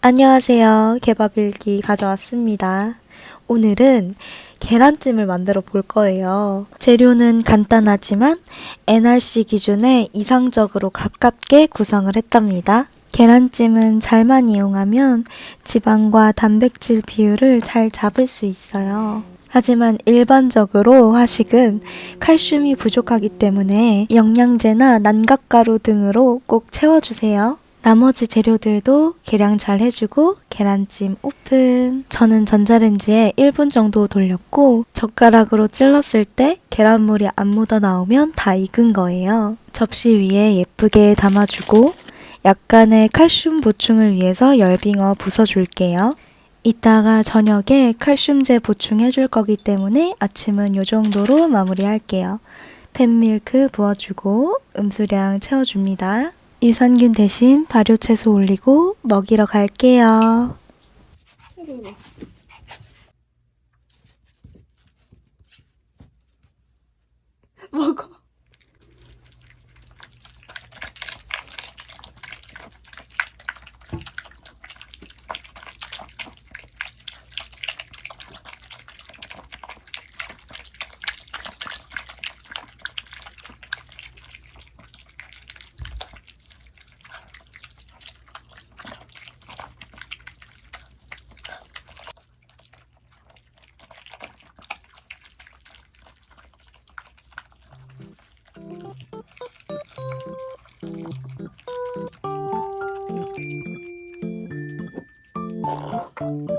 안녕하세요. 개밥일기 가져왔습니다. 오늘은 계란찜을 만들어 볼 거예요. 재료는 간단하지만 NRC 기준에 이상적으로 가깝게 구성을 했답니다. 계란찜은 잘만 이용하면 지방과 단백질 비율을 잘 잡을 수 있어요. 하지만 일반적으로 화식은 칼슘이 부족하기 때문에 영양제나 난각가루 등으로 꼭 채워주세요. 나머지 재료들도 계량 잘 해주고 계란찜 오픈. 저는 전자레인지에 1분 정도 돌렸고 젓가락으로 찔렀을 때 계란물이 안 묻어 나오면 다 익은 거예요. 접시 위에 예쁘게 담아주고 약간의 칼슘 보충을 위해서 열빙어 부숴줄게요. 이따가 저녁에 칼슘제 보충해 줄 거기 때문에 아침은 요 정도로 마무리할게요. 팬밀크 부어주고 음수량 채워줍니다. 유산균 대신 발효채소 올리고 먹이러 갈게요. you